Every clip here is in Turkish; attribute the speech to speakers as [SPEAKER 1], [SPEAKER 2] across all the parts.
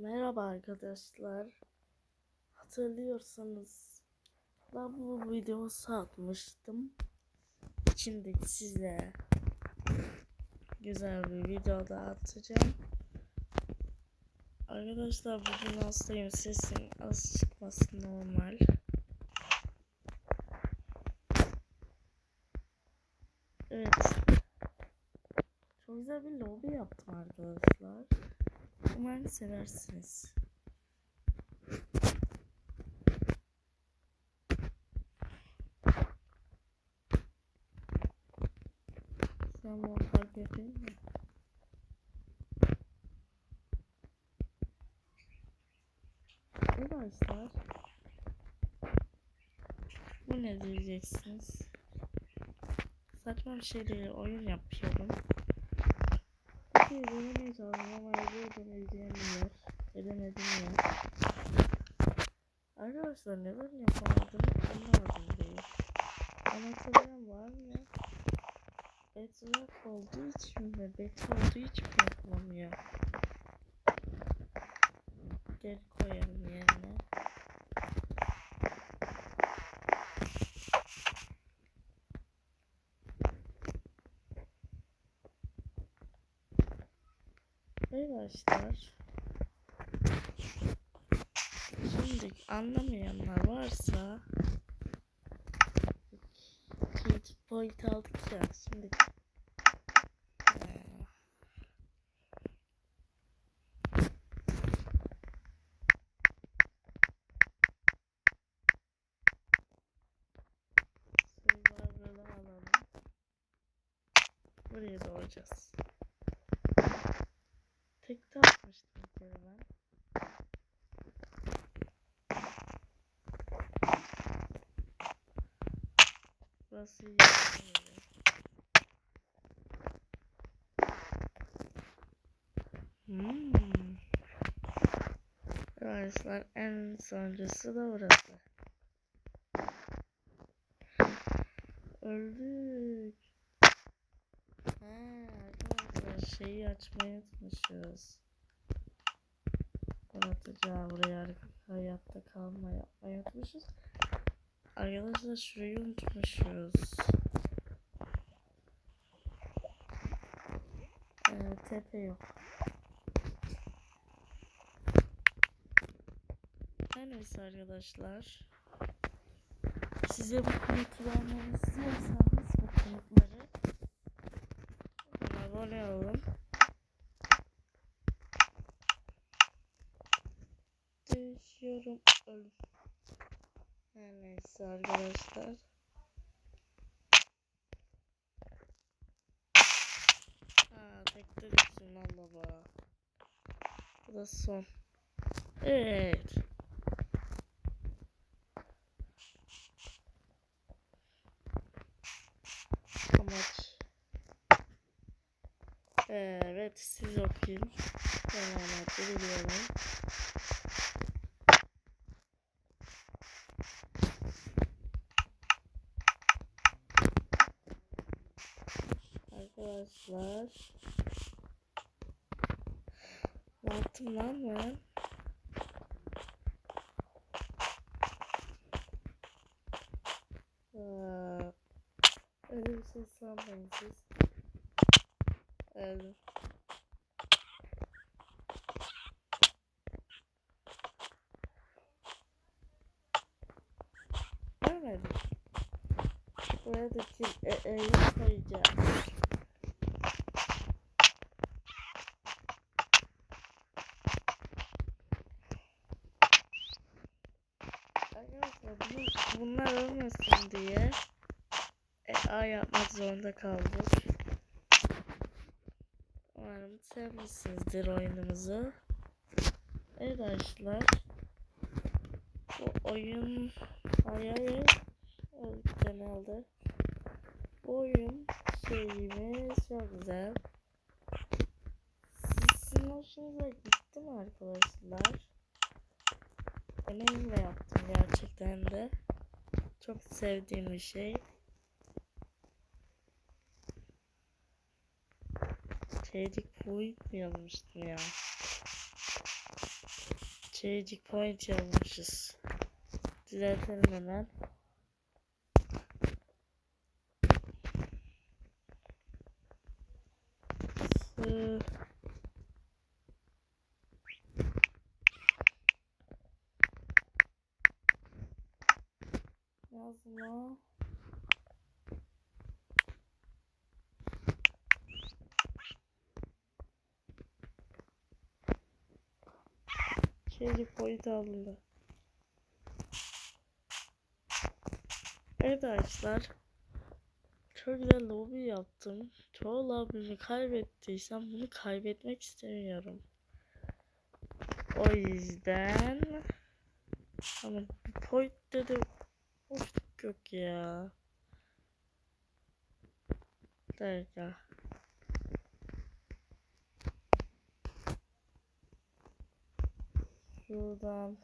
[SPEAKER 1] Merhaba arkadaşlar. Hatırlıyorsanız ben bu videosu atmıştım. Şimdi size güzel bir video daha atacağım. Arkadaşlar bugün hastayım. Sesim az çıkması normal. Evet. Çok güzel bir lobi yaptım arkadaşlar. Umarım seversiniz. Sen bunu fark yapayım mı? Arkadaşlar Bu ne diyeceksiniz? Saçma bir şey değil oyun yapıyorum. Şey denemeye çalışıyorum ama yer. Edemedim ya. Arkadaşlar neden yapamadım anlamadım değil. Anlatabilen var mı? Bedrock olduğu için mi? Beta olduğu için yapılamıyor? Geri koyalım yerine. Arkadaşlar Şimdi anlamayanlar varsa kritik boyut aldık ya şimdi alalım. Buraya doğacağız. Tekte atmıştım bir kere ben. Böyle. Hmm. Arkadaşlar en sonuncusu da burası. Öldük. Ha, arkadaşlar şeyi açmayı unutmuşuz. Anlatacağı buraya hayatta kalma yapmayı unutmuşuz. Arkadaşlar şurayı unutmuşuz. Ee, tepe yok. Neyse arkadaşlar. Size bu vermemi istiyorsanız bu konutları abone olun. Düşüyorum ölüm. Her neyse arkadaşlar. Ha tekte düşsün Allah baba. Bu da son. Evet. Amaç. Evet siz okuyun. Ben biliyorum. Arkadaşlar. Ne yaptım lan ben? Öyle bir şey sanmayın siz. Öyle. Görmedim. Buradaki e, e'yi koyacağız. Arkadaşlar bunu, bunlar olmasın diye e, A yapmak zorunda kaldık. Umarım sevmişsinizdir oyunumuzu. Evet arkadaşlar. Bu oyun hayal genelde. Bu oyun şeyimiz çok güzel. Sizin hoşunuza gitti mi arkadaşlar? Emeğimle yaptım gerçekten de. Çok sevdiğim bir şey. Şeydik bu mu yazmıştım ya. Şeycik point yazmışız. Düzeltelim hemen. Sı- Yazma. Şeycik point alındı. Evet arkadaşlar. Çok güzel lobi yaptım. Çoğu lobimi kaybettiysem bunu kaybetmek istemiyorum. O yüzden ama point dedi of yok ya. Dakika. Şuradan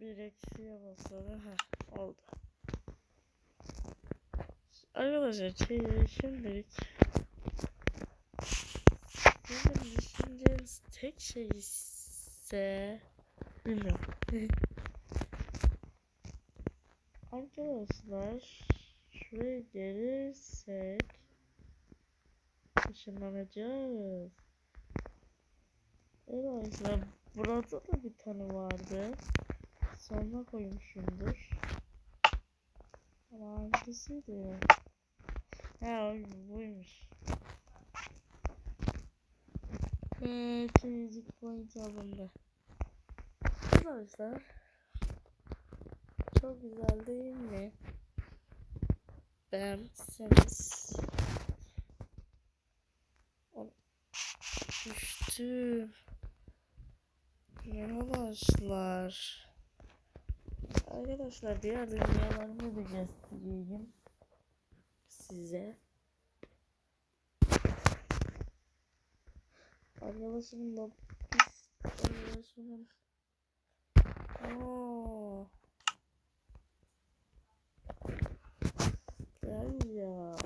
[SPEAKER 1] bir eksiye basalım. Heh, oldu. Arkadaşlar şey, şimdilik sizin düşüneceğiniz tek şey ise bilmiyorum. Arkadaşlar şuraya gelirsek ışınlanacağız. Evet arkadaşlar burada da bir tane vardı. Sonra koymuşumdur. Ama hangisiydi? Ha o buymuş. Eee çocuk point alındı. Arkadaşlar çok güzel değil mi? Beğenmişseniz Düştüm. Arkadaşlar Arkadaşlar diğer dünyalarımı da göstereyim size. Arkadaşımın da pis Oo. Gel ya.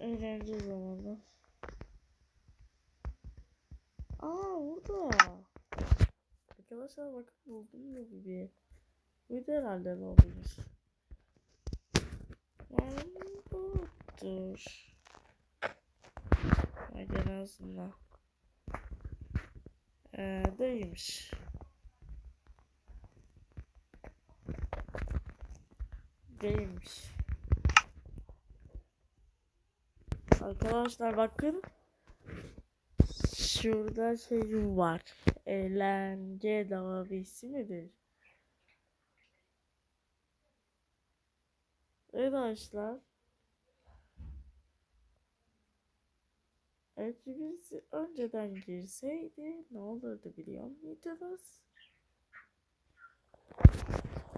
[SPEAKER 1] Eğlence zamanı. Aa orada. Arkadaşlar bakın buldum mu gibi. Buydu herhalde ne olmuş. Umarım budur. Hadi en azından. Ee, değilmiş. Değilmiş. Arkadaşlar bakın. Şurada şey var. Eğlence davisi midir? Evet arkadaşlar. Eğer birisi önceden girseydi ne olurdu biliyor muydunuz?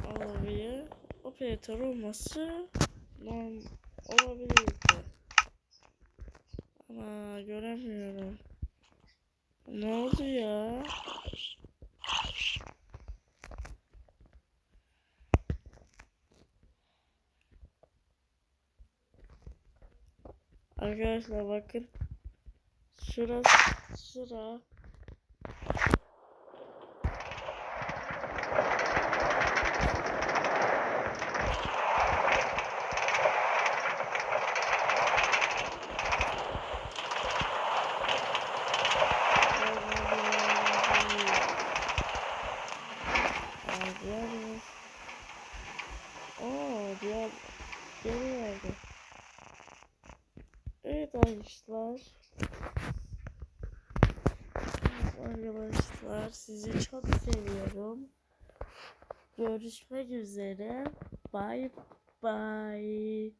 [SPEAKER 1] Olabilir. Operatör olması norm olabilirdi. Ama göremiyorum. Ne oldu ya? Arkadaşlar bakın. Şurası şura. Diğer geri verdi. Evet arkadaşlar. Arkadaşlar sizi çok seviyorum. Görüşmek üzere. Bye bye.